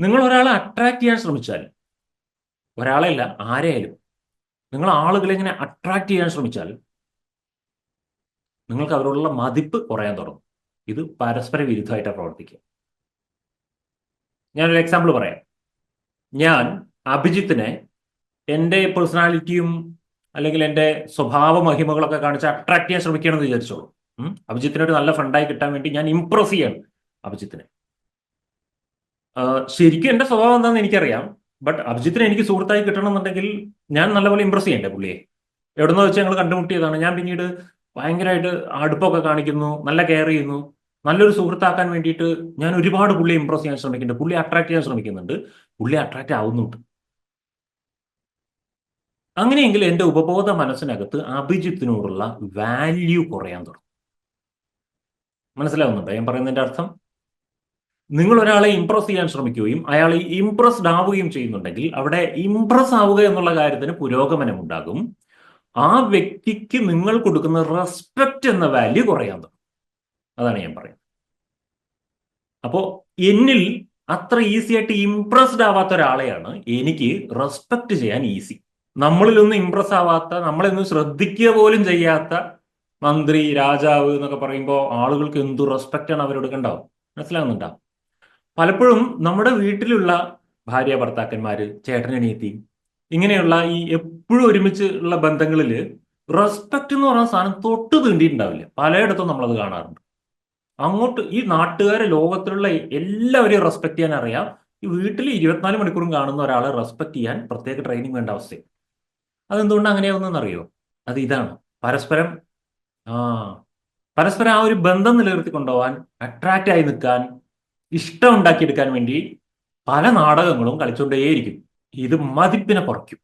നിങ്ങൾ ഒരാളെ അട്രാക്ട് ചെയ്യാൻ ശ്രമിച്ചാൽ ഒരാളെയല്ല ആരെയായാലും നിങ്ങൾ ആളുകളെ ഇങ്ങനെ അട്രാക്ട് ചെയ്യാൻ ശ്രമിച്ചാൽ നിങ്ങൾക്ക് അവരോടുള്ള മതിപ്പ് കുറയാൻ തുടങ്ങും. ഇത് പരസ്പര വിരുദ്ധമായിട്ടാണ് പ്രവർത്തിക്കുക. ഞാനൊരു എക്സാമ്പിൾ പറയാം. ഞാൻ അഭിജിത്തിനെ എന്റെ പേഴ്സണാലിറ്റിയും അല്ലെങ്കിൽ എന്റെ സ്വഭാവ മഹിമകളൊക്കെ കാണിച്ച് അട്രാക്ട് ചെയ്യാൻ ശ്രമിക്കണമെന്ന് വിചാരിച്ചോളൂ. അഭിജിത്തിനൊരു നല്ല ഫ്രണ്ടായി കിട്ടാൻ വേണ്ടി ഞാൻ ഇംപ്രസ് ചെയ്യാണ് അഭിജിത്തിനെ. ശരിക്കും എന്റെ സ്വഭാവം എന്താണെന്ന് എനിക്കറിയാം. ബട്ട് അഭിജിത്തിനെ എനിക്ക് സുഹൃത്തായി കിട്ടണമെന്നുണ്ടെങ്കിൽ ഞാൻ നല്ലപോലെ ഇമ്പ്രസ് ചെയ്യണ്ടേ പുള്ളിയെ. എവിടുന്ന് വെച്ച് ഞങ്ങൾ കണ്ടുമുട്ടിയതാണ്. ഞാൻ പിന്നീട് ഭയങ്കരമായിട്ട് അടുപ്പമൊക്കെ കാണിക്കുന്നു നല്ല കെയർ ചെയ്യുന്നു. നല്ലൊരു സുഹൃത്താക്കാൻ വേണ്ടിയിട്ട് ഞാൻ ഒരുപാട് പുള്ളിയെ ഇമ്പ്രസ് ചെയ്യാൻ ശ്രമിക്കുന്നുണ്ട്. പുള്ളി അട്രാക്ട് ചെയ്യാൻ ശ്രമിക്കുന്നുണ്ട്. പുള്ളി അട്രാക്ട് ആവുന്നുണ്ട്. അങ്ങനെയെങ്കിൽ എന്റെ ഉപബോധ മനസ്സിനകത്ത് അഭിജിത്തിനോടുള്ള വാല്യൂ കുറയാൻ തുടങ്ങും. മനസ്സിലാവുന്നുണ്ടോ? ഞാൻ പറയുന്നതിന്റെ അർത്ഥം? നിങ്ങൾ ഒരാളെ ഇംപ്രസ് ചെയ്യാൻ ശ്രമിക്കുകയും അയാൾ ഇംപ്രസ്ഡ് ആവുകയും ചെയ്യുന്നുണ്ടെങ്കിൽ അവിടെ ഇംപ്രസ് ആവുക എന്നുള്ള കാര്യത്തിന് പുരോഗമനം ഉണ്ടാകും. ആ വ്യക്തിക്ക് നിങ്ങൾ കൊടുക്കുന്ന റെസ്പെക്റ്റ് എന്ന വാല്യൂ കുറയാൻ തുടങ്ങും. അതാണ് ഞാൻ പറയുന്നത്. അപ്പോ എന്നിൽ അത്ര ഈസി ആയിട്ട് ഇംപ്രസ്ഡ് ആവാത്ത ഒരാളെയാണ് എനിക്ക് റെസ്പെക്ട് ചെയ്യാൻ ഈസി നമ്മളിലൊന്നും ഇംപ്രസ് ആവാത്ത നമ്മളൊന്നും ശ്രദ്ധിക്കുക പോലും ചെയ്യാത്ത മന്ത്രി രാജാവ് എന്നൊക്കെ പറയുമ്പോൾ ആളുകൾക്ക് എന്തു റെസ്പെക്റ്റ് ആണ് അവരോട് കണ്ടാവും? മനസ്സിലാവുന്നുണ്ടാവും പലപ്പോഴും നമ്മുടെ വീട്ടിലുള്ള ഭാര്യ ഭർത്താക്കന്മാർ ചേട്ടനനിയത്തി ഇങ്ങനെയുള്ള ഈ എപ്പോഴും ഒരുമിച്ച് ഉള്ള ബന്ധങ്ങളിൽ റെസ്പെക്ട് എന്ന് പറയുന്ന സാധനം തൊട്ട് തീണ്ടിയിട്ടുണ്ടാവില്ല. പലയിടത്തും നമ്മളത് കാണാറുണ്ട്. അങ്ങോട്ട് ഈ നാട്ടുകാരെ ലോകത്തിലുള്ള എല്ലാവരെയും റെസ്പെക്ട് ചെയ്യാൻ അറിയാം. ഈ വീട്ടിൽ ഇരുപത്തിനാല് മണിക്കൂറും കാണുന്ന ഒരാളെ റെസ്പെക്ട് ചെയ്യാൻ പ്രത്യേക ട്രെയിനിങ് വേണ്ട അവസ്ഥയും. അതെന്തുകൊണ്ട് അങ്ങനെയാവുന്നെന്ന് അറിയോ അത് ഇതാണ്. പരസ്പരം ആ പരസ്പരം ആ ഒരു ബന്ധം നിലനിർത്തി കൊണ്ടുപോകാൻ അട്രാക്റ്റ് ആയി നിൽക്കാൻ ഇഷ്ടം ഉണ്ടാക്കിയെടുക്കാൻ വേണ്ടി പല നാടകങ്ങളും കളിച്ചുകൊണ്ടേയിരിക്കും ഇത് മതിപ്പിനെ കുറയ്ക്കും.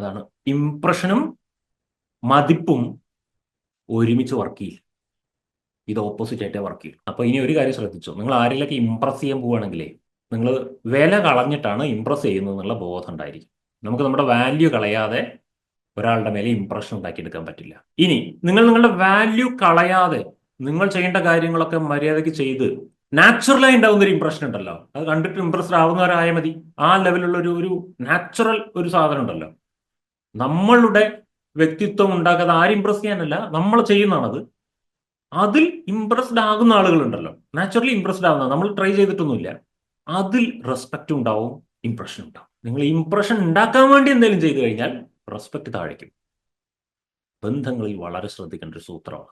അതാണ്. ഇംപ്രഷനും മതിപ്പും ഒരുമിച്ച് വർക്ക് ചെയ്യില്ല. ഇത് ഓപ്പോസിറ്റ് ആയിട്ടേ വർക്ക് ചെയ്യും. അപ്പൊ ഇനി ഒരു കാര്യം ശ്രദ്ധിച്ചു. നിങ്ങൾ ആരെങ്കിലൊക്കെ ഇംപ്രസ് ചെയ്യാൻ പോവുകയാണെങ്കിലേ നിങ്ങൾ വില കളഞ്ഞിട്ടാണ് ഇംപ്രസ് ചെയ്യുന്നത് എന്നുള്ള ബോധം ഉണ്ടായിരിക്കും. നമുക്ക് നമ്മുടെ വാല്യൂ കളയാതെ ഒരാളുടെ മേലെ ഇംപ്രഷൻ ഉണ്ടാക്കിയെടുക്കാൻ പറ്റില്ല. ഇനി നിങ്ങൾ നിങ്ങളുടെ വാല്യൂ കളയാതെ നിങ്ങൾ ചെയ്യേണ്ട കാര്യങ്ങളൊക്കെ മര്യാദയ്ക്ക് ചെയ്ത് നാച്ചുറലായി ഉണ്ടാവുന്ന ഒരു ഇമ്പ്രഷൻ ഉണ്ടല്ലോ. അത് കണ്ടിട്ട് ഇമ്പ്രസ്ഡ് ആവുന്നവരായ മതി. ആ ലെവലുള്ള ഒരു ഒരു നാച്ചുറൽ ഒരു സാധനം ഉണ്ടല്ലോ. നമ്മളുടെ വ്യക്തിത്വം ഉണ്ടാക്കാതെ ആരും ഇമ്പ്രസ് ചെയ്യാനല്ല. നമ്മൾ ചെയ്യുന്നതാണത്. അതിൽ ഇമ്പ്രസ്ഡ് ആകുന്ന ആളുകളുണ്ടല്ലോ നാച്ചുറലി ഇമ്പ്രസ്ഡ് ആവുന്ന നമ്മൾ ട്രൈ ചെയ്തിട്ടൊന്നുമില്ല. അതിൽ റെസ്പെക്റ്റ് ഉണ്ടാവും ഇമ്പ്രഷൻ ഉണ്ടാവും. നിങ്ങൾ ഇമ്പ്രഷൻ ഉണ്ടാക്കാൻ വേണ്ടി എന്തെങ്കിലും ചെയ്തു കഴിഞ്ഞാൽ റെസ്പെക്ട് താഴേക്കും. ബന്ധങ്ങളിൽ വളരെ ശ്രദ്ധിക്കേണ്ട ഒരു സൂത്രമാണ്.